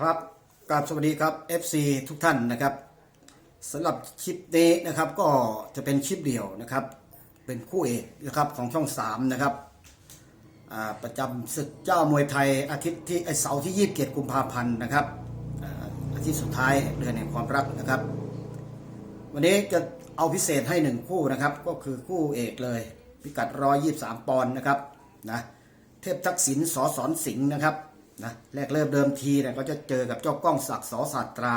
ครับกราบสวัสดีครับ FC ทุกท่านนะครับสำหรับคลิปนี้นะครับก็จะเป็นคลิปเดียวนะครับ เป็นคู่เอกนะครับของช่อง 3 นะครับประจำศึกเจ้ามวยไทยอาทิตย์ที่ไอเสาร์ที่27กุมภาพันธ์นะครับอาอาทิตย์สุดท้ายเดือนแห่งความรักนะครับ วันนี้จะเอาพิเศษให้หนึ่งคู่นะครับ ก็คือคู่เอกเลย พิกัด 123 ปอนด์นะครับนะเทพทักษิณสอสอนสิงห์นะครับ นะแรกเริ่มเดิมทีเนี่ยก็จะเจอกับเจ้าก้องศักดิ์สอศาสตรา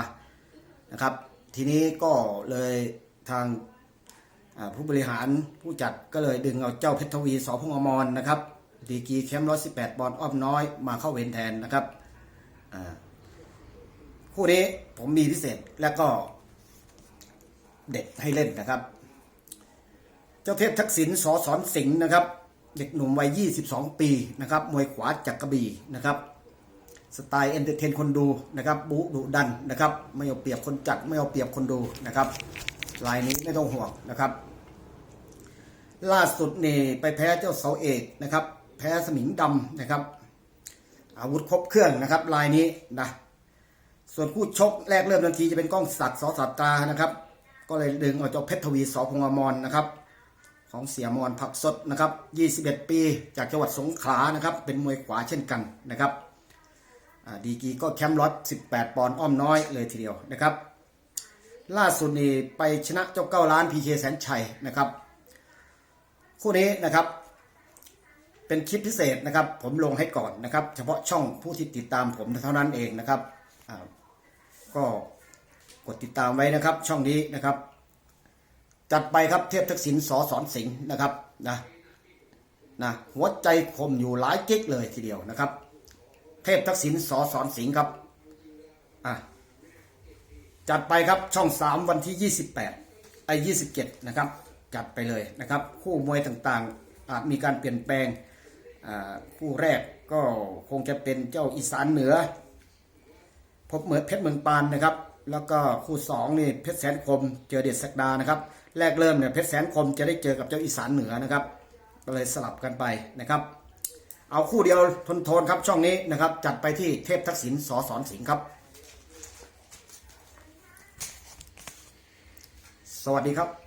นะครับ ทีนี้ก็เลยทางผู้บริหารผู้จัดก็เลยดึงเอาเจ้าเพชรทวีสอพงอมรนะครับดีกีแชมป์118ปอนด์อ้อมน้อยมาเข้าเวรแทนนะครับคู่นี้ผมมีพิเศษแล้วก็เด็กให้เล่นนะครับ เจ้าเทพทักษิณสอสอนสิงห์นะครับ เด็กหนุ่มวัย 22 ปีนะครับ มวยขวาจากกระบี่นะครับ สไตล์เอนเตอร์เทนคนดูนะครับบุดุดันนะครับ ไม่เอาเปรียบคนจัดไม่เอาเปรียบคนดูนะครับลายนี้ไม่ต้องห่วงนะครับ ล่าสุดนี่ไปแพ้เจ้าเสาเอกนะครับ แพ้สมิงดำนะครับ อาวุธครบเครื่องนะครับลายนี้นะส่วนคู่ชกแรกเริ่มทันทีจะเป็นกล้องศักดิ์สอสัตตานะครับ ก็เลยดึงเอาเจ้าเพชรทวีสอพงอมรนะครับ ของเสียมอนผักสดนะครับ 21 ปี จากจังหวัดสงขลานะครับ เป็นมวยขวาเช่นกันนะครับ ดีกีก็แคมป์ล็อต18ปอนด์อ้อมน้อยเลยทีเดียวนะครับ ล่าสุดนี่ไปชนะเจ้าเก้าล้านพีเคแสนชัยนะครับ คู่นี้นะครับเป็นคลิปพิเศษนะครับ ผมลงให้ก่อนนะครับ เฉพาะช่องผู้ที่ติดตามผมเท่านั้นเองนะครับก็กดติดตามไว้นะครับ ช่องนี้นะครับ จัดไปครับเทพทักษิณสอสอนสิงห์นะครับนะนะหัวใจคมอยู่หลายกิ๊กเลยทีเดียวนะครับ เทพทักษิณสอสอนสิงห์ครับอะจัดไปครับช่อง3วันที่ 28ไอ้27 นะครับ จัดไปเลยนะครับ คู่มวยต่างๆอาจมีการเปลี่ยนแปลงอ่าคู่แรกก็คงจะเป็นเจ้าอีสานเหนือ พบเหมือนเพชรเมืองปานนะครับ แล้วก็คู่สองนี่เพชรแสนคมเจอเด็ดสักดานะครับ แรกเริ่มเนี่ยเพชรแสนคมจะได้เจอกับเจ้าอีสานเหนือนะครับก็เลยสลับกันไปนะครับ เอาคู่เดียวทนทนครับช่องนี้นะครับ จัดไปที่เทพทักษิณสอสอนสิงห์ครับ สวัสดีครับ